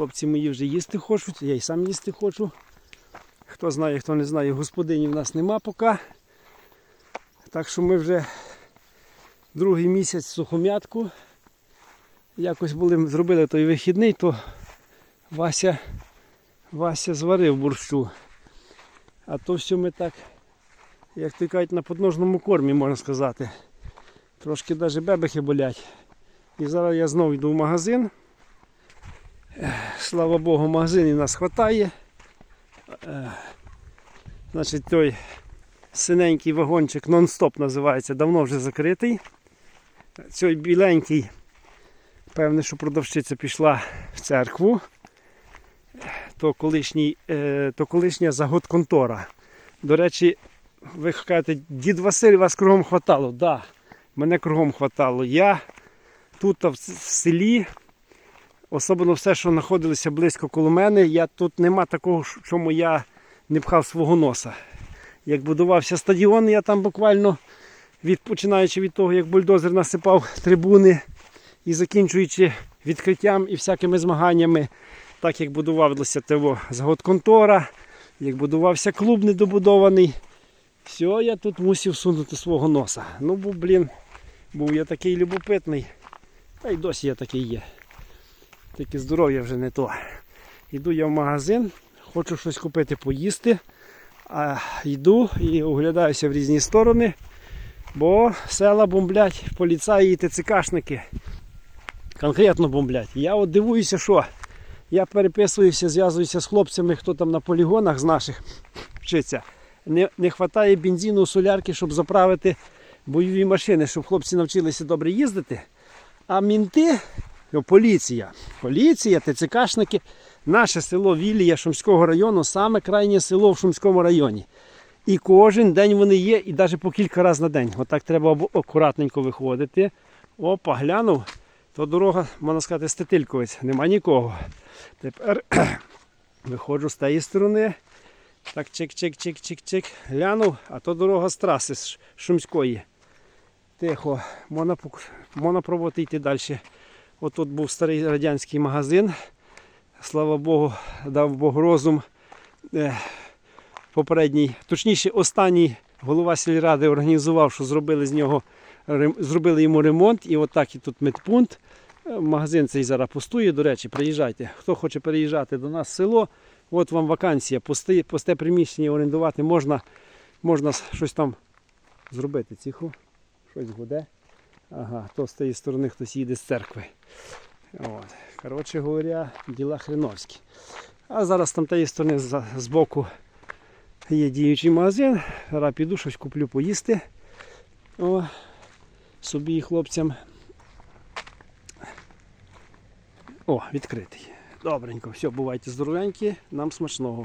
Хлопці мої вже їсти хочуть, я й сам їсти хочу. Хто знає, хто не знає, господині в нас нема поки. Так що ми вже другий місяць сухом'ятку. Якось були, зробили той вихідний, то Вася, Вася зварив борщу. А то все ми так, як то кажуть, на подножному кормі, можна сказати. Трошки навіть бебехи болять. І зараз я знову йду в магазин. Слава Богу, в магазині нас вистачає. Значить, той синенький вагончик нон-стоп називається, давно вже закритий. Цей біленький, певне, що продавщиця пішла в церкву. То, колишній, е, то колишня загодконтора. До речі, ви кажете, дід Василь, вас кругом хватало. Да, мене кругом хватало. Я тут в селі, особливо все, що знаходилося близько коло мене, я тут нема такого, в чому я не пхав свого носа. Як будувався стадіон, я там буквально від, починаючи від того, як бульдозер насипав трибуни і закінчуючи відкриттям і всякими змаганнями, так як будувалося того згодконтора, як будувався клуб недобудований. Все, я тут мусив сунути свого носа. Ну, був, блін, був я такий любопитний. Та й досі я такий є. Тільки здоров'я вже не то. Йду я в магазин, хочу щось купити поїсти. А йду і оглядаюся в різні сторони, бо села бомблять, поліцаї і ТЦКшники. Конкретно бомблять. Я от дивуюся, що я переписуюся, зв'язуюся з хлопцями, хто там на полігонах з наших вчиться. Не, не вистачає бензину, солярки, щоб заправити бойові машини, щоб хлопці навчилися добре їздити. А мінти, ну, поліція, поліція, ТЦКшники, наше село Вілія Шумського району, саме крайнє село в Шумському районі. І кожен день вони є, і навіть по кілька разів на день. Отак треба акуратненько виходити. Опа, глянув, то дорога, можна сказати, стетильковець, нема нікого. Тепер виходжу з тієї сторони. Так, чик-чик-чик-чик-чик. Глянув, а то дорога з траси з Шумської. Тихо, можна, можна пробувати йти далі. Отут був старий радянський магазин. Слава Богу, дав Бог розум. Е, Попередній, точніше, останній голова сільради організував, що зробили з нього зробили йому ремонт. І отак і тут медпункт. Е, Магазин цей зараз пустує. До речі, приїжджайте. Хто хоче переїжджати до нас в село, от вам вакансія. Пусте, пусте приміщення орендувати можна, можна щось там зробити. Тихо. Щось гуде. Ага, то з тієї сторони хтось їде з церкви. От. Коротше говоря, діла хреновські. А зараз там тієї сторони за- збоку є діючий магазин. Зараз піду щось куплю поїсти. О, собі і хлопцям. О, відкритий. Добренько, все, бувайте здоровенькі, нам смачного.